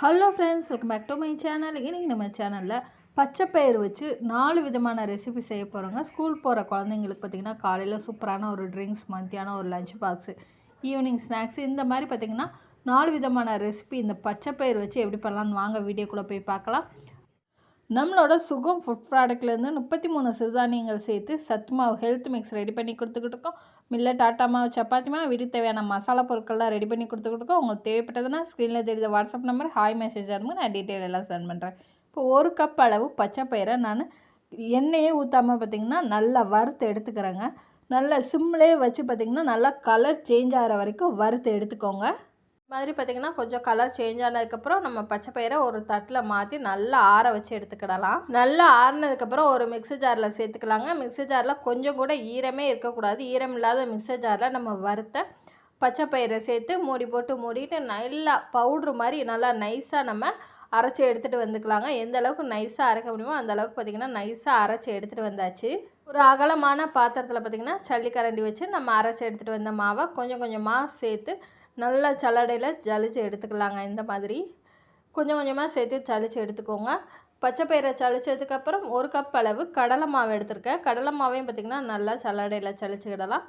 Hello friends welcome back to my channel இன்றைக்கி நம்ம சேனலில் பச்சைப்பயிறு வச்சு நாலு விதமான ரெசிபி செய்ய போகிறோங்க ஸ்கூல் போகிற குழந்தைங்களுக்கு பார்த்திங்கன்னா காலையில் சூப்பரான ஒரு ட்ரிங்க்ஸ் மத்தியானம் ஒரு லஞ்ச் பாக்ஸு ஈவினிங் ஸ்நாக்ஸ் இந்த மாதிரி பார்த்திங்கன்னா நாலு விதமான ரெசிபி இந்த பச்சைப்பயிறு வச்சு எப்படி பண்ணலான்னு வாங்க வீடியோக்குள்ளே போய் பார்க்கலாம். நம்மளோட சுகம் ஃபுட் ப்ராடக்ட்லேருந்து முப்பத்தி மூணு சிறுதானியங்கள் சேர்த்து சத்து மாவு ஹெல்த் மிக்ஸ் ரெடி பண்ணி கொடுத்துக்கிட்டு இருக்கோம். மில்லட் ஆட்டா மாவு சப்பாத்தி மாவு வீட்டுக்கு தேவையான மசாலா பொருட்கள்லாம் ரெடி பண்ணி கொடுத்துக்கிட்டு கொடுக்க உங்களுக்கு தேவைப்பட்டதுன்னா ஸ்க்ரீனில் தெரியுது வாட்ஸ்அப் நம்பர் ஹாய் மெசேஜ் அனுப்புங்க. நான் டீட்டெயில் எல்லாம் சென்ட் பண்ணுறேன் இப்போ ஒரு கப் அளவு பச்சை பயிரை நான் எண்ணெயே ஊற்றாமல் பார்த்திங்கன்னா நல்லா வறுத்து எடுத்துக்கிறேங்க. நல்லா சிம்லேயே வச்சு பார்த்திங்கன்னா நல்லா கலர் சேஞ்ச் ஆகிற வரைக்கும் வறுத்து எடுத்துக்கோங்க. மாதிரி பார்த்திங்கன்னா கொஞ்சம் கலர் சேஞ்ச் ஆனதுக்கப்புறம் நம்ம பச்சை பயிரை ஒரு தட்டில் மாற்றி நல்லா ஆற வச்சு எடுத்துக்கிடலாம். நல்லா ஆறினதுக்கப்புறம் ஒரு மிக்ஸி ஜாரில் சேர்த்துக்கலாங்க. மிக்ஸி ஜாரில் கொஞ்சம் கூட ஈரமே இருக்கக்கூடாது. ஈரம் இல்லாத மிக்ஸி ஜாரில் நம்ம வறுத்த பச்சை பயிரை சேர்த்து மூடி போட்டு மூடிட்டு நல்லா பவுட்ரு மாதிரி நல்லா நைஸாக நம்ம அரைச்சி எடுத்துகிட்டு வந்துக்கலாங்க. எந்த அளவுக்கு நைஸாக அரைக்க முடியுமோ அந்த அளவுக்கு பார்த்திங்கன்னா நைஸாக அரைச்சி எடுத்துகிட்டு வந்தாச்சு. ஒரு அகலமான பாத்திரத்தில் பார்த்திங்கன்னா சல்லிக்கரண்டி வச்சு நம்ம அரைச்சி எடுத்துகிட்டு வந்த மாவை கொஞ்சம் கொஞ்சமாக சேர்த்து நல்லா சல்லடையில் ஜலிச்சு எடுத்துக்கலாங்க இந்த மாதிரி. கொஞ்சம் கொஞ்சமாக சேர்த்து சளிச்சு எடுத்துக்கோங்க. பச்சை பயிரை சளிச்சதுக்கப்புறம் ஒரு கப் அளவு கடலை மாவு எடுத்திருக்கேன். கடலை மாவையும் பார்த்திங்கன்னா நல்லா சல்லடையில் சளிச்சுக்கிடலாம்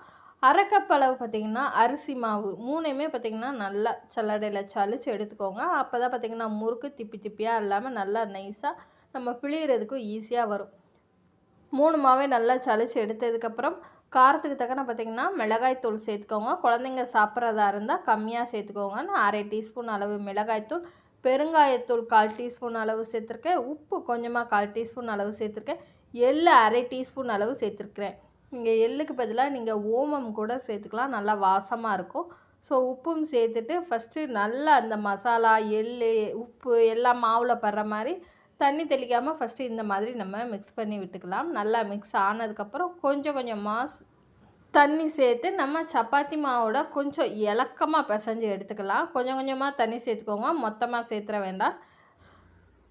அரை கப் அளவு பார்த்திங்கன்னா அரிசி மாவு மூணையுமே பார்த்திங்கன்னா நல்லா சல்லடையில் சளிச்சு எடுத்துக்கோங்க. அப்போ தான் பார்த்திங்கன்னா முறுக்கு திப்பி திப்பியாக இல்லாமல் நல்லா நைஸாக நம்ம பிழியறதுக்கும் ஈஸியாக வரும். மூணு மாவே நல்லா சளிச்சு எடுத்ததுக்கப்புறம் காரத்துக்கு தக்கன பார்த்திங்கன்னா மிளகாய்த்தூள் சேர்த்துக்கோங்க. குழந்தைங்க சாப்பிட்றதா இருந்தால் கம்மியாக சேர்த்துக்கோங்க நான் அரை டீஸ்பூன் அளவு மிளகாய்த்தூள் பெருங்காயத்தூள் கால் டீஸ்பூன் அளவு சேர்த்துருக்கேன். உப்பு கொஞ்சமாக கால் டீஸ்பூன் அளவு சேர்த்துருக்கேன். எள்ளு அரை டீஸ்பூன் அளவு சேர்த்துருக்குறேன். இங்கே எள்ளுக்கு பதிலாக நீங்கள் ஓமம் கூட சேர்த்துக்கலாம். நல்லா வாசமாக இருக்கும். ஸோ உப்பும் சேர்த்துட்டு ஃபஸ்ட்டு நல்லா அந்த மசாலா எள் உப்பு எல்லாம் மாவில் படுற மாதிரி தண்ணி தெளிக்காமல் ஃபஸ்ட்டு இந்த மாதிரி நம்ம மிக்ஸ் பண்ணி விட்டுக்கலாம். நல்லா மிக்ஸ் ஆனதுக்கப்புறம் கொஞ்சம் கொஞ்சமாக தண்ணி சேர்த்து நம்ம சப்பாத்தி மாவோட கொஞ்சம் இலக்கமாக பிசைஞ்சு எடுத்துக்கலாம். கொஞ்சம் கொஞ்சமாக தண்ணி சேர்த்துக்கோங்க. மொத்தமாக சேர்த்துற வேண்டாம்.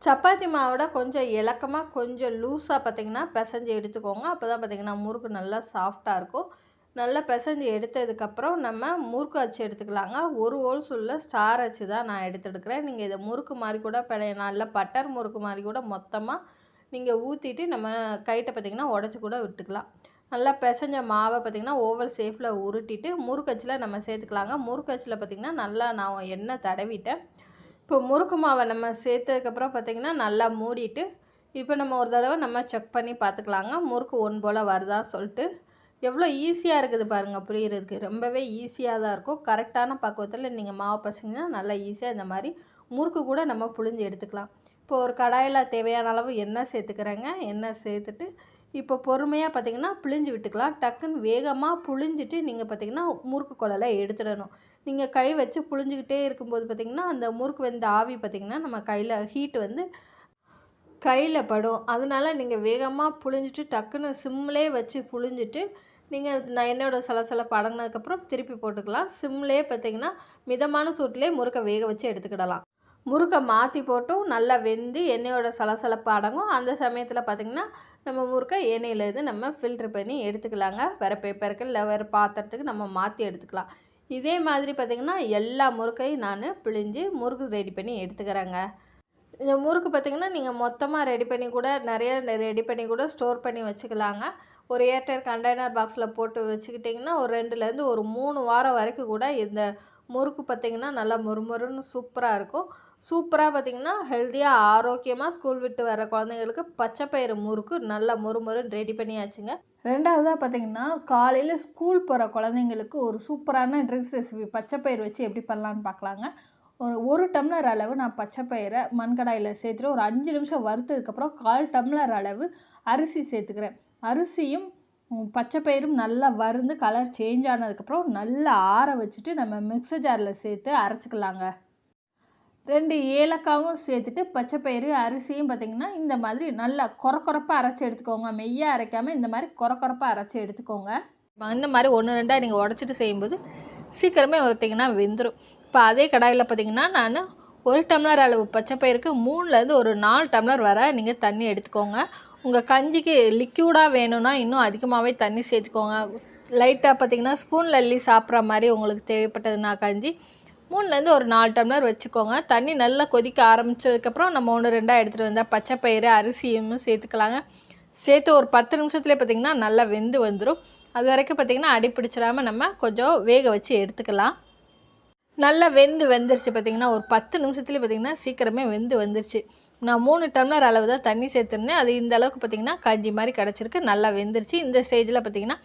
சப்பாத்தி மாவோட கொஞ்சம் இலக்கமாக கொஞ்சம் லூஸாக பார்த்திங்கன்னா பிசைஞ்சு எடுத்துக்கோங்க. அப்போ தான் பார்த்திங்கன்னா முறுக்கு நல்லா சாஃப்டாக இருக்கும். நல்லா பிசைஞ்சு எடுத்ததுக்கப்புறம் நம்ம முறுக்கு அச்சு எடுத்துக்கலாங்க. ஒரு ஹோல்ஸ் உள்ள ஸ்டார் அச்சு தான் நான் எடுத்துடுக்கிறேன். நீங்கள் இதை முறுக்கு மாதிரி கூட பிழையலாம் இல்லை பட்டர் முறுக்கு மாதிரி கூட மொத்தமாக நீங்கள் ஊற்றிட்டு நம்ம கைட்டை பார்த்திங்கன்னா உடச்சி கூட விட்டுக்கலாம். நல்லா பிசைஞ்ச மாவை பார்த்திங்கன்னா ஓவர் சேஃபில் உருட்டிட்டு முறுக்கச்சில் நம்ம சேர்த்துக்கலாங்க. முறுக்கச்சில் பார்த்திங்கன்னா நல்லா நான் எண்ணெய் தடவிட்டேன். இப்போ முறுக்கு மாவை நம்ம சேர்த்ததுக்கப்புறம் பார்த்திங்கன்னா நல்லா மூடிட்டு இப்போ நம்ம ஒரு தடவை நம்ம செக் பண்ணி பார்த்துக்கலாங்க முறுக்கு ஒன் போல் வருதா சொல்லிட்டு. எவ்வளோ ஈஸியாக இருக்குது பாருங்கள் புரிகிறதுக்கு ரொம்பவே ஈஸியாக தான் இருக்கும். கரெக்டான பக்குவத்தில் நீங்கள் மாவு பசங்கன்னா நல்லா ஈஸியாக இந்த மாதிரி முறுக்கு கூட நம்ம புழிஞ்சு எடுத்துக்கலாம். இப்போ ஒரு கடாயில் தேவையான அளவு எண்ணெய் சேர்த்துக்கிறேங்க. எண்ணெய் சேர்த்துட்டு இப்போ பொறுமையாக பார்த்திங்கன்னா புழிஞ்சு விட்டுக்கலாம். டக்குன்னு வேகமாக புழிஞ்சிட்டு நீங்கள் பார்த்திங்கன்னா முறுக்கு குழலை எடுத்துடணும். நீங்கள் கை வச்சு புழிஞ்சிக்கிட்டே இருக்கும்போது பார்த்திங்கன்னா அந்த முறுக்கு வெந்த ஆவி பார்த்திங்கன்னா நம்ம கையில் ஹீட் வந்து கையில் படும். அதனால் நீங்கள் வேகமாக புழிஞ்சிட்டு டக்குன்னு சிம்லேயே வச்சு புழிஞ்சிட்டு நீங்கள் நான் எண்ணெயோட சலசலப்பு அடங்கினதுக்கப்புறம் திருப்பி போட்டுக்கலாம். சிம்லேயே பார்த்திங்கன்னா மிதமான சூட்லேயே முறுக்கை வேக வச்சு எடுத்துக்கிடலாம். முறுக்கை மாற்றி போட்டும் நல்லா வெந்து எண்ணெயோட சலசலப்பு அடங்கும். அந்த சமயத்தில் பார்த்திங்கன்னா நம்ம முறுக்கை எண்ணெயிலேருந்து நம்ம ஃபில்ட்ரு பண்ணி எடுத்துக்கலாங்க. வேறு பேப்பருக்கு இல்லை வேறு பாத்திரத்துக்கு நம்ம மாற்றி எடுத்துக்கலாம். இதே மாதிரி பார்த்திங்கன்னா எல்லா முறுக்கையும் நான் பிழிஞ்சு முறுக்கு ரெடி பண்ணி எடுத்துக்கிறேங்க. இந்த முறுக்கு பார்த்திங்கன்னா நீங்கள் மொத்தமாக ரெடி பண்ணி கூட நிறைய ரெடி பண்ணி கூட ஸ்டோர் பண்ணி வச்சுக்கலாங்க. ஒரு ஏர்டைட் கண்டெய்னர் பாக்ஸில் போட்டு வச்சுக்கிட்டிங்கன்னா ஒரு ரெண்டுலேருந்து ஒரு மூணு வாரம் வரைக்கும் கூட இந்த முறுக்கு பார்த்திங்கன்னா நல்லா முறுமுறுன்னு சூப்பராக இருக்கும். சூப்பராக பார்த்திங்கன்னா ஹெல்த்தியாக ஆரோக்கியமாக ஸ்கூல் விட்டு வர குழந்தைங்களுக்கு பச்சை பயிறு முறுக்கு நல்லா முறுமுறுன்னு ரெடி பண்ணியாச்சுங்க. ரெண்டாவதாக பார்த்திங்கன்னா காலையில் ஸ்கூல் போகிற குழந்தைங்களுக்கு ஒரு சூப்பரான ட்ரிங்க்ஸ் ரெசிபி பச்சை பயிர் வச்சு எப்படி பண்ணலான்னு பார்க்கலாங்க ஒரு ஒரு டம்ளர் அளவு நான் பச்சை பயிரை மண்கடாயில் சேர்த்துட்டு ஒரு அஞ்சு நிமிஷம் வறுத்ததுக்கப்புறம் கால் டம்ளர் அளவு அரிசி சேர்த்துக்கிறேன். அரிசியும் பச்சைப்பயிரும் நல்லா வறுந்து கலர் சேஞ்ச் ஆனதுக்கப்புறம் நல்லா ஆற வச்சுட்டு நம்ம மிக்சர் ஜாரில் சேர்த்து அரைச்சிக்கலாங்க. ரெண்டு ஏலக்காவும் சேர்த்துட்டு பச்சைப்பயிறு அரிசியும் பார்த்திங்கன்னா இந்த மாதிரி நல்லா குறக்குறப்பாக அரைச்சி எடுத்துக்கோங்க. மெய்யாக அரைக்காமல் இந்த மாதிரி குறக்குறப்பாக அரைச்சி எடுத்துக்கோங்க. இந்த மாதிரி ஒன்று ரெண்டாக நீங்கள் உடச்சிட்டு செய்யும்போது சீக்கிரமே பார்த்திங்கன்னா வெந்துடும் இப்போ அதே கடாயில் பார்த்திங்கன்னா நான் ஒரு டம்ளர் அளவு பச்சைப்பயிருக்கு மூணுலேருந்து ஒரு நாலு டம்ளர் வர நீங்கள் தண்ணி எடுத்துக்கோங்க. உங்கள் கஞ்சிக்கு லிக்யூடாக வேணும்னா இன்னும் அதிகமாகவே தண்ணி சேர்த்துக்கோங்க. லைட்டாக பார்த்திங்கன்னா ஸ்பூனில் அள்ளி சாப்பிட்ற மாதிரி உங்களுக்கு தேவைப்பட்டதுன்னா கஞ்சி மூணுலேருந்து ஒரு நாலு டம்ளர் வச்சுக்கோங்க. தண்ணி நல்லா கொதிக்க ஆரம்பித்ததுக்கப்புறம் நம்ம ஒன்று ரெண்டாக எடுத்துகிட்டு வந்தால் பச்சை பயிறு அரிசியும் சேர்த்துக்கலாங்க. சேர்த்து ஒரு பத்து நிமிஷத்துலேயே பார்த்திங்கன்னா நல்லா வெந்து வந்துடும் அது வரைக்கும் பார்த்திங்கன்னா அடிப்பிடிச்சிடாமல் நம்ம கொஞ்சம் வேக வச்சு எடுத்துக்கலாம். நல்லா வெந்து வெந்துருச்சு பார்த்திங்கன்னா ஒரு பத்து நிமிஷத்துலேயே பார்த்திங்கன்னா சீக்கிரமே வெந்து வந்துருச்சு. நான் மூணு டம்ளர் அளவு தான் தண்ணி சேர்த்துருந்தேன். அது இந்த அளவுக்கு பார்த்திங்கன்னா கஞ்சி மாதிரி கிடச்சிருக்கு. நல்லா வெந்துருச்சு. இந்த ஸ்டேஜில் பார்த்திங்கன்னா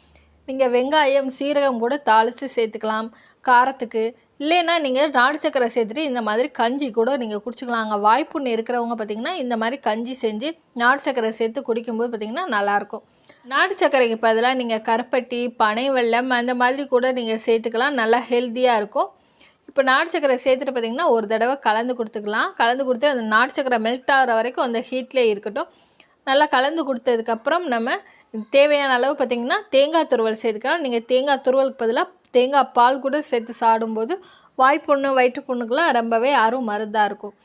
நீங்கள் வெங்காயம் சீரகம் கூட தாளித்து சேர்த்துக்கலாம். காரத்துக்கு. இல்லைன்னா நீங்கள் நாடு சக்கரை சேர்த்துட்டு இந்த மாதிரி கஞ்சி கூட நீங்கள் குடிச்சிக்கலாம். அங்கே வாய்ப்புண்ணு இருக்கிறவங்க பார்த்திங்கன்னா இந்த மாதிரி கஞ்சி செஞ்சு நாடு சக்கரை சேர்த்து குடிக்கும்போது பார்த்திங்கன்னா நல்லாயிருக்கும் நாடு சர்க்கரைக்கு பதிலாக நீங்கள் கருப்பட்டி பனை வெள்ளம் அந்த மாதிரி கூட நீங்கள் சேர்த்துக்கலாம். நல்லா ஹெல்த்தியாக இருக்கும். இப்போ நாட்டு சக்கரை சேர்த்துட்டு பார்த்திங்கன்னா ஒரு தடவை கலந்து கொடுத்துக்கலாம். கலந்து கொடுத்து அந்த நாட்டு சக்கரை மெல்ட் ஆகிற வரைக்கும் அந்த ஹீட்லேயே இருக்கட்டும். நல்லா கலந்து கொடுத்ததுக்கப்புறம் நம்ம தேவையான அளவு பார்த்திங்கன்னா தேங்காய் துருவல் சேர்த்துக்கலாம். நீங்கள் தேங்காய் துருவலுக்கு பதிலாக தேங்காய் பால் கூட சேர்த்து சாப்பிடும்போது வாய்ப்புண்ணு வயிற்று வயிற்றுப்புண்ணுக்கெலாம் ரொம்பவே அரும் மருந்தாக இருக்கும்.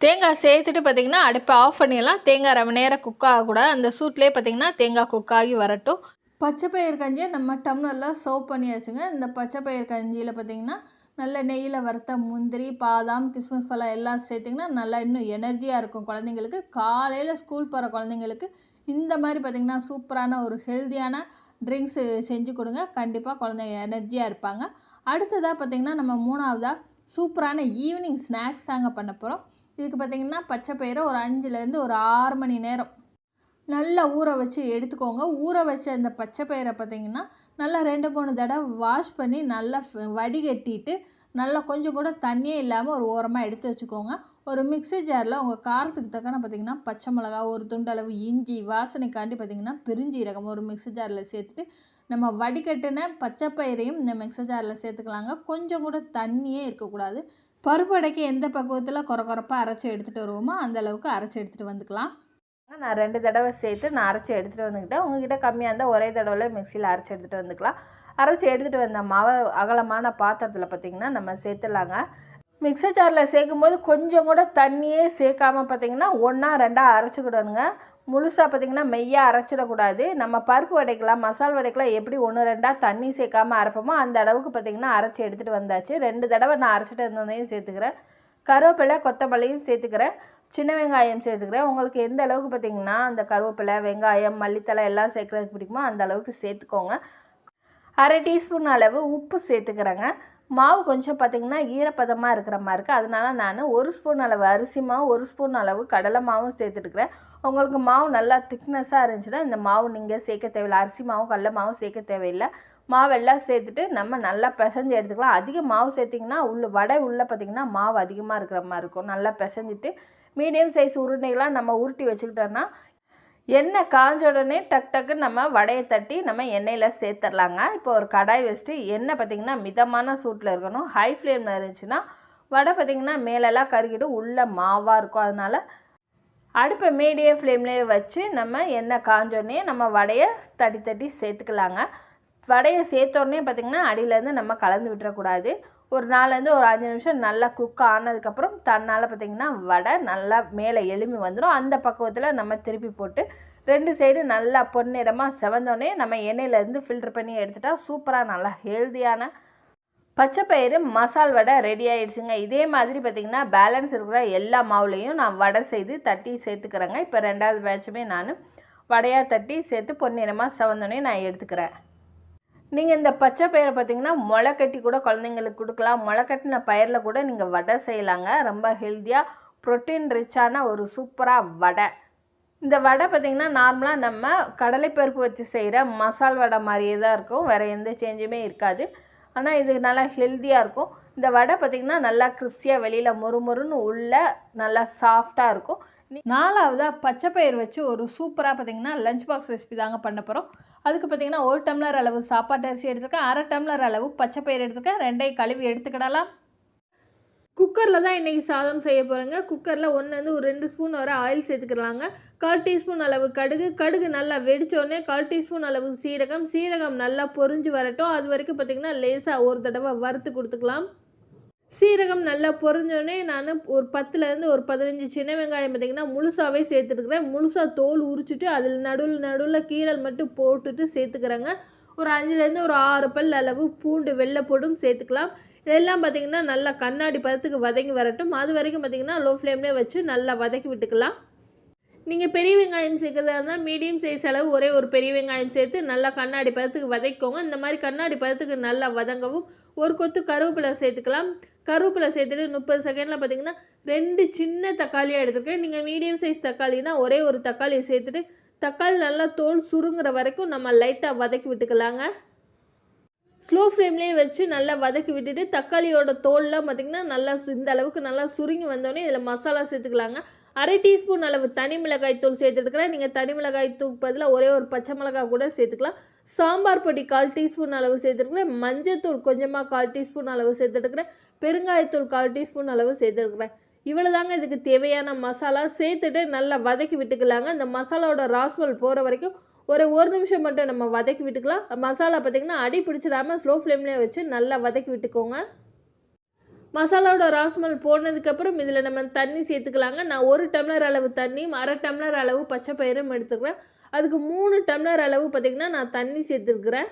தேங்காய் சேர்த்துட்டு பார்த்தீங்கன்னா அடுப்பை ஆஃப் பண்ணிடலாம். தேங்காய் ரொம்ப நேரம் குக் ஆகக்கூடாது. அந்த சூட்லேயே பார்த்தீங்கன்னா தேங்காய் குக் ஆகி வரட்டும். பச்சை பயிர் கஞ்சியை நம்ம டம்ளரில் சர்வ் பண்ணியாச்சுங்க. இந்த பச்சை பயிர் கஞ்சியில் பார்த்தீங்கன்னா நல்ல நெய்யில் வறுத்த முந்திரி பாதாம் கிறிஸ்மஸ் பழம் எல்லாம் சேர்த்திங்கன்னா நல்லா இன்னும் எனர்ஜியாக இருக்கும் குழந்தைங்களுக்கு. காலையில் ஸ்கூல் போகிற குழந்தைங்களுக்கு இந்த மாதிரி பார்த்திங்கன்னா சூப்பரான ஒரு ஹெல்த்தியான ட்ரிங்க்ஸு செஞ்சு கொடுங்க. கண்டிப்பாக குழந்தைங்க எனர்ஜியாக இருப்பாங்க. அடுத்ததாக பார்த்திங்கன்னா நம்ம மூணாவதாக சூப்பரான ஈவினிங் ஸ்நாக்ஸ் தாங்க பண்ண போகிறோம் இதுக்கு பார்த்திங்கன்னா பச்சை பயிரை ஒரு அஞ்சுலேருந்து ஒரு ஆறு மணி நேரம் நல்லா ஊற வச்சு எடுத்துக்கோங்க. ஊற வச்ச இந்த பச்சை பயிரை பார்த்திங்கன்னா நல்லா ரெண்டு மூணு தடவை வாஷ் பண்ணி நல்லா வடிகட்டிட்டு நல்லா கொஞ்சம் கூட தண்ணியே இல்லாமல் ஒரு ஓரமாக எடுத்து வச்சுக்கோங்க. ஒரு மிக்ஸி ஜாரில் உங்கள் காரத்துக்கு தக்கன பார்த்திங்கன்னா பச்சை மிளகா ஒரு துண்டளவு இஞ்சி வாசனைக்காண்டி பார்த்திங்கன்னா பெருஞ்சீரகம் ஒரு மிக்ஸி ஜாரில் சேர்த்துட்டு நம்ம வடிகட்டின பச்சை பயிரையும் இந்த மிக்ஸி ஜாரில் சேர்த்துக்கலாங்க. கொஞ்சம் கூட தண்ணியே இருக்கக்கூடாது. பருப்படைக்கு எந்த பக்குவத்தில் குறை குறைப்பாக அரைச்சி எடுத்துகிட்டு வருவோமோ அந்தளவுக்கு அரைச்சி எடுத்துகிட்டு வந்துக்கலாம். நான் ரெண்டு தடவை சேர்த்து நான் அரைச்சி எடுத்துகிட்டு வந்துக்கிட்டேன். உங்ககிட்ட கம்மியாக இருந்தால் ஒரே தடவை மிக்சியில் அரைச்சி எடுத்துகிட்டு வந்துக்கலாம். அரைச்சி எடுத்துகிட்டு வந்த மாவை அகலமான பாத்திரத்தில் பார்த்திங்கன்னா நம்ம சேர்த்துலாங்க மிக்சர் ஜாரில் சேர்க்கும்போது கொஞ்சம் கூட தண்ணியே சேர்க்காமல் பார்த்தீங்கன்னா ஒன்றா ரெண்டாக அரைச்சிக்கிடணுங்க. முழுசாக பார்த்தீங்கன்னா மெய்யாக அரைச்சிடக்கூடாது. நம்ம பருப்பு வடைக்கலாம் மசால் வடைக்கலாம் எப்படி ஒன்று ரெண்டாக தண்ணி சேர்க்காம அரைப்போமோ அந்த அளவுக்கு பார்த்தீங்கன்னா அரைச்சி எடுத்துகிட்டு வந்தாச்சு. ரெண்டு தடவை நான் அரைச்சிட்டு வந்ததையும் சேர்த்துக்கிறேன். கருவேப்பிலை கொத்தமல்லியும் சேர்த்துக்கிறேன். சின்ன வெங்காயம் சேர்த்துக்கிறேன். உங்களுக்கு எந்த அளவுக்கு பார்த்தீங்கன்னா அந்த கருவேப்பிலை வெங்காயம் மல்லித்தலை எல்லாம் சேர்க்குறதுக்கு பிடிக்குமோ அந்த அளவுக்கு சேர்த்துக்கோங்க. அரை டீஸ்பூன் அளவு உப்பு சேர்த்துக்கிறேங்க. மாவு கொஞ்சம் பார்த்திங்கன்னா ஈரப்பதமாக இருக்கிற மாதிரி இருக்குது அதனால நான் ஒரு ஸ்பூன் அளவு அரிசி மாவு ஒரு ஸ்பூன் அளவு கடலை மாவும் சேர்த்துட்டுக்கிறேன். உங்களுக்கு மாவு நல்லா திக்னஸாக இருந்துச்சுன்னா இந்த மாவு நீங்கள் சேர்க்க தேவையில்லை. அரிசி மாவும் கடலை மாவும் சேர்க்க தேவையில்லை. மாவெல்லாம் சேர்த்துட்டு நம்ம நல்லா பிசைஞ்சு எடுத்துக்கலாம். அதிக மாவு சேர்த்திங்கன்னா உள்ள வடை உள்ளே பார்த்திங்கன்னா மாவு அதிகமாக இருக்கிற மாதிரி இருக்கும். நல்லா பிசைஞ்சிட்டு மீடியம் சைஸ் உருண்டைகளாக நம்ம உருட்டி வச்சுக்கிட்டோன்னா எண்ணெய் காஞ்ச உடனே டக் டக்குன்னு நம்ம வடையை தட்டி நம்ம எண்ணெயில் சேர்த்துடலாங்க. இப்போ ஒரு கடாய் வச்சுட்டு எண்ணெய் பார்த்திங்கன்னா மிதமான சூட்டில் இருக்கணும். ஹை ஃப்ளேமில் இருந்துச்சுன்னா வடை பார்த்திங்கன்னா மேலெல்லாம் கருகிட்டு உள்ளே மாவாக இருக்கும். அதனால் அடுப்பை மீடியம் ஃப்ளேம்லேயே வச்சு நம்ம எண்ணெய் காஞ்சோடனே நம்ம வடையை தட்டி தட்டி சேர்த்துக்கலாங்க. வடையை சேர்த்தோடனே பார்த்திங்கன்னா அடியிலேருந்து நம்ம கலந்து விட்டுறக்கூடாது. ஒரு நாலுலேருந்து ஒரு அஞ்சு நிமிஷம் நல்லா குக் ஆனதுக்கப்புறம் தன்னால் பார்த்திங்கன்னா வடை நல்லா மேலே எலும்பி வந்துடும் அந்த பக்குவத்தில் நம்ம திருப்பி போட்டு ரெண்டு சைடு நல்லா பொன்னிறமாக செவந்தோடனே நம்ம எண்ணெயிலேருந்து ஃபில்டர் பண்ணி எடுத்துட்டா சூப்பராக நல்லா ஹெல்த்தியான பச்சை பயிறு மசால் வடை ரெடி ஆகிடுச்சுங்க இதே மாதிரி பார்த்திங்கன்னா பேலன்ஸ் இருக்கிற எல்லா மாவுலேயும் நான் வடை செய்து தட்டி சேர்த்துக்கிறேங்க. இப்போ ரெண்டாவது பேட்சுமே நான் வடையாக தட்டி சேர்த்து பொன்னிறமாக செவந்தோடனே நான் எடுத்துக்கிறேன். நீங்கள் இந்த பச்சை பயிரை பார்த்தீங்கன்னா முளை கட்டி கூட குழந்தைங்களுக்கு கொடுக்கலாம். முளை கட்டின பயிரில் கூட நீங்கள் வடை செய்யலாங்க. ரொம்ப ஹெல்த்தியாக ப்ரோட்டீன் ரிச்சான ஒரு சூப்பராக வடை. இந்த வடை பார்த்திங்கன்னா நார்மலாக நம்ம கடலைப்பருப்பு வச்சு செய்கிற மசால் வடை மாதிரியே தான் இருக்கும். வேறு எந்த சேஞ்சுமே இருக்காது. ஆனால் இது நல்லா ஹெல்த்தியாக இருக்கும். இந்த வடை பார்த்திங்கன்னா நல்லா கிறிஸ்பியாக வெளியில் மொறுமொறுன்னு உள்ளே நல்லா சாஃப்டாக இருக்கும். நாலாவதாக பச்சை பயிர் வச்சு ஒரு சூப்பராக பார்த்தீங்கன்னா லஞ்ச் பாக்ஸ் ரெசிபி தாங்க பண்ண போகிறோம் அதுக்கு பார்த்தீங்கன்னா ஒரு டம்ளர் அளவு சாப்பாட்டு அரிசி எடுத்துருக்கேன். அரை டம்ளர் அளவு பச்சை பயிர் எடுத்துருக்கேன். ரெண்டையும் கழுவி எடுத்துக்கிடலாம். குக்கரில் தான் இன்றைக்கி சாதம் செய்ய போகிறேங்க குக்கரில் ஒன்றுலேருந்து ஒரு ரெண்டு ஸ்பூன் வரை ஆயில் சேர்த்துக்கிறாங்க கால் டீஸ்பூன் அளவு கடுகு. கடுகு நல்லா வெடித்தோடனே கால் டீஸ்பூன் அளவு சீரகம். சீரகம் நல்லா பொரிஞ்சு வரட்டும். அது வரைக்கும் பார்த்திங்கன்னா லேசாக ஒரு தடவை வறுத்து கொடுத்துக்கலாம். சீரகம் நல்லா பொறிஞ்சோடனே நான் ஒரு பத்துலேருந்து ஒரு பதினஞ்சு சின்ன வெங்காயம் பார்த்திங்கன்னா முழுசாகவே சேர்த்துட்டுக்கிறேன். முழுசாக தோல் உரிச்சிட்டு அதில் நடுவில் நடுவில் கீரல் மட்டும் போட்டுட்டு சேர்த்துக்கிறேங்க. ஒரு அஞ்சுலேருந்து ஒரு ஆறு பல் அளவு பூண்டு வெள்ளைப்பூடும் சேர்த்துக்கலாம். இதெல்லாம் பார்த்திங்கன்னா நல்லா கண்ணாடி பதத்துக்கு வதங்கி வரட்டும். அது வரைக்கும் பார்த்திங்கன்னா லோ ஃப்ளேம்லேயே வச்சு நல்லா வதக்கி விட்டுக்கலாம். நீங்கள் பெரிய வெங்காயம் சேர்க்குறதா இருந்தால் மீடியம் சைஸ் அளவு ஒரே ஒரு பெரிய வெங்காயம் சேர்த்து நல்லா கண்ணாடி பதத்துக்கு வதக்கிக்கோங்க. இந்த மாதிரி கண்ணாடி பதத்துக்கு நல்லா வதங்கவும். ஒரு கொத்து கருவேப்பிலை சேர்த்துக்கலாம். கருவேப்பிலை சேர்த்துட்டு முப்பது செகண்டில் பார்த்தீங்கன்னா ரெண்டு சின்ன தக்காளியாக எடுத்துருக்கேன். நீங்கள் மீடியம் சைஸ் தக்காளினா ஒரே ஒரு தக்காளியை சேர்த்துட்டு தக்காளி நல்லா தோல் சுருங்குற வரைக்கும் நம்ம லைட்டாக வதக்கி விட்டுக்கலாங்க. ஸ்லோ ஃப்ளேம்லேயே வச்சு நல்லா வதக்கி விட்டுட்டு தக்காளியோட தோல்லாம் பார்த்திங்கன்னா நல்லா சு- இந்த அளவுக்கு நல்லா சுருங்கி வந்தோடனே இதில் மசாலா சேர்த்துக்கலாங்க. அரை டீஸ்பூன் அளவு தனி மிளகாய் தூள் சேர்த்துட்டுக்கிறேன் நீங்கள் தனி மிளகாய் தூள் பதில் ஒரே ஒரு பச்சை மிளகாய் கூட சேர்த்துக்கலாம். சாம்பார் பொடி கால் டீஸ்பூன் அளவு சேர்த்துருக்குறேன். மஞ்சத்தூள் கொஞ்சமாக கால் டீஸ்பூன் அளவு சேர்த்துட்டுக்கிறேன் பெருங்காயத்தூள் கால் டீஸ்பூன் அளவு சேர்த்துருக்குறேன். இவ்வளோ தாங்க இதுக்கு தேவையான மசாலா. சேர்த்துட்டு நல்லா வதக்கி விட்டுக்கலாங்க. அந்த மசாலாவோட ராஸ்மல் போகிற வரைக்கும் ஒரு ஒரு நிமிஷம் மட்டும் நம்ம வதக்கி விட்டுக்கலாம். மசாலா பார்த்திங்கன்னா அடி பிடிச்சிடாம ஸ்லோ ஃப்ளேம்லேயே வச்சு நல்லா வதக்கி விட்டுக்கோங்க. மசாலாவோட ராஸ்மல் போனதுக்கப்புறம் இதில் நம்ம தண்ணி சேர்த்துக்கலாங்க. நான் ஒரு டம்ளர் அளவு தண்ணியும் அரை டம்ளர் அளவு பச்சை பயிரும் எடுத்துக்கிறேன். அதுக்கு மூணு டம்ளர் அளவு பார்த்திங்கன்னா நான் தண்ணி சேர்த்துருக்குறேன்.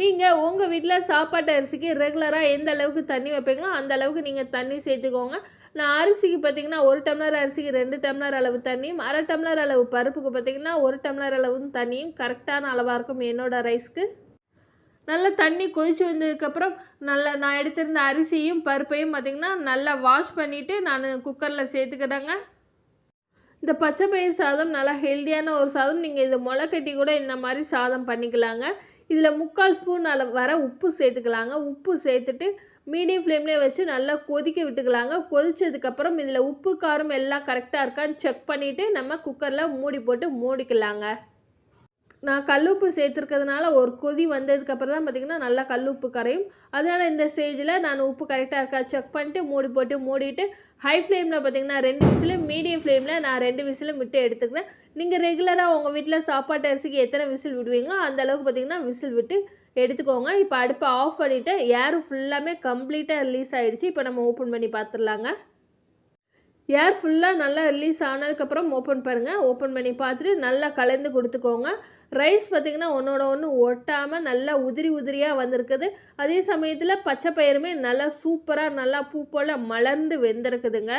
நீங்கள் உங்கள் வீட்டில் சாப்பாட்டு அரிசிக்கு ரெகுலராக எந்த அளவுக்கு தண்ணி வைப்பீங்களோ அந்த அளவுக்கு நீங்கள் தண்ணி சேர்த்துக்கோங்க. நான் அரிசிக்கு பார்த்தீங்கன்னா ஒரு டம்ளர் அரிசிக்கு ரெண்டு டம்ளர் அளவு தண்ணியும் அரை டம்ளர் அளவு பருப்புக்கு பார்த்தீங்கன்னா ஒரு டம்ளர் அளவு தண்ணியும் கரெக்டான அளவாக இருக்கும் என்னோட ரைஸ்க்கு நல்லா தண்ணி கொதிச்சு வந்ததுக்கப்புறம் நல்லா நான் எடுத்திருந்த அரிசியும் பருப்பையும் பார்த்திங்கன்னா நல்லா வாஷ் பண்ணிவிட்டு நான் குக்கரில் சேர்த்துக்கிட்டேங்க இந்த பச்சை பயிர் சாதம் நல்லா ஹெல்த்தியான ஒரு சாதம். நீங்கள் இதை முளை கட்டி கூட இந்த மாதிரி சாதம் பண்ணிக்கலாங்க. இதில் முக்கால் ஸ்பூன் அளவு வர உப்பு சேர்த்துக்கலாங்க. உப்பு சேர்த்துட்டு மீடியம் ஃப்ளேம்லேயே வச்சு நல்லா கொதிக்க விட்டுக்கலாங்க. கொதித்ததுக்கப்புறம் இதில் உப்பு காரம் எல்லாம் கரெக்டாக இருக்கான்னு செக் பண்ணிவிட்டு நம்ம குக்கரில் மூடி போட்டு மூடிக்கலாங்க. நான் கல்லுப்பு சேர்த்துருக்கிறதுனால ஒரு கொதி வந்ததுக்கப்புறம் தான் பார்த்திங்கன்னா நல்லா கல்லுப்பு கரையும். அதனால் இந்த ஸ்டேஜில் நான் உப்பு கரெக்டாக இருக்கா செக் பண்ணிட்டு மூடி போட்டு மூடிட்டு ஹை ஃப்ளேமில் பார்த்திங்கன்னா ரெண்டு விசிலும் மீடியம் ஃப்ளேமில் நான் ரெண்டு விசிலும் விட்டு எடுத்துக்கிறேன். நீங்கள் ரெகுலராக உங்கள் வீட்டில் சாப்பாட்டு அரிசிக்கு எத்தனை விசில் விடுவீங்களோ அந்த அளவுக்கு பார்த்தீங்கன்னா விசில் விட்டு எடுத்துக்கோங்க. இப்போ அடுப்பை ஆஃப் பண்ணிவிட்டு ஏர் ஃபுல்லாமே கம்ப்ளீட்டாக ரிலீஸ் ஆகிடுச்சு இப்போ நம்ம ஓப்பன் பண்ணி பார்த்துடலாங்க ஏர் ஃபுல்லாக நல்லா ரிலீஸ் ஆனதுக்கப்புறம் ஓப்பன் பாருங்கள் ஓப்பன் பண்ணி பார்த்துட்டு நல்லா கலந்து கொடுத்துக்கோங்க. ரைஸ் பார்த்திங்கன்னா ஒன்றோட ஒன்று ஒட்டாமல் நல்லா உதிரி உதிரியாக வந்திருக்குது. அதே சமயத்தில் பச்சை பயிருமே நல்லா சூப்பராக நல்லா பூ போல் மலர்ந்து வெந்திருக்குதுங்க.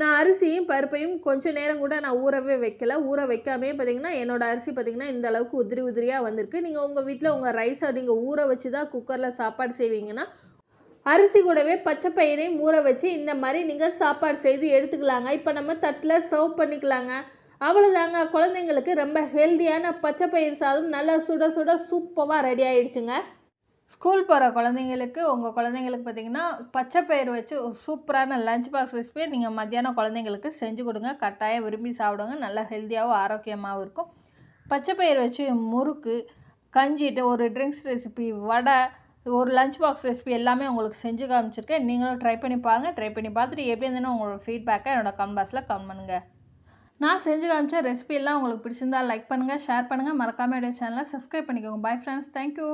நான் அரிசியும் பருப்பையும் கொஞ்சம் நேரம் கூட நான் ஊறவே வைக்கல. ஊற வைக்காமே பார்த்தீங்கன்னா என்னோடய அரிசி பார்த்தீங்கன்னா இந்த அளவுக்கு உதிரி உதிரியாக வந்திருக்கு. நீங்கள் உங்கள் வீட்டில் உங்கள் ரைஸை நீங்கள் ஊற வச்சு தான் குக்கரில் சாப்பாடு செய்வீங்கன்னா அரிசி கூடவே பச்சை பயிரையும் ஊற வச்சு இந்த மாதிரி நீங்கள் சாப்பாடு செய்து எடுத்துக்கலாங்க. இப்போ நம்ம தட்டில் சர்வ் பண்ணிக்கலாங்க. அவ்வளோதாங்க குழந்தைங்களுக்கு ரொம்ப ஹெல்த்தியான பச்சை பயிர் சாதம் நல்லா சுட சுட சூப்பராக ரெடி ஆயிடுச்சுங்க. ஸ்கூல் போகிற குழந்தைங்களுக்கு உங்கள் குழந்தைங்களுக்கு பார்த்தீங்கன்னா பச்சை பயிர் வச்சு சூப்பரான லஞ்ச் பாக்ஸ் ரெசிபியை நீங்கள் மத்தியானம் குழந்தைங்களுக்கு செஞ்சு கொடுங்க. கட்டாயம் விரும்பி சாப்பிடுங்க. நல்லா ஹெல்த்தியாகவும் ஆரோக்கியமாகவும் இருக்கும். பச்சை பயிர் வச்சு முறுக்கு கஞ்சிட்டு ஒரு ட்ரிங்க்ஸ் ரெசிபி வடை ஒரு லஞ்ச் பாக்ஸ் ரெசிபி எல்லாமே உங்களுக்கு செஞ்சு காமிச்சிருக்கேன். நீங்களும் ட்ரை பண்ணி பாருங்கள் ட்ரை பண்ணி பார்த்துட்டு எப்படி இருந்ததுன்னு உங்களோட ஃபீட்பேக்கை என்னோட கமெண்ட் பாக்ஸில் கமெண்ட் பண்ணுங்கள் நான் செஞ்சு காமிச்ச ரெசிபி எல்லாம் உங்களுக்கு பிடிச்சிருந்தா லைக் பண்ணுங்கள் ஷேர் பண்ணுங்கள் மறக்காமல் என்னுடைய சேனலை சப்ஸ்கிரைப் பண்ணிக்கோங்க. Bye friends thank you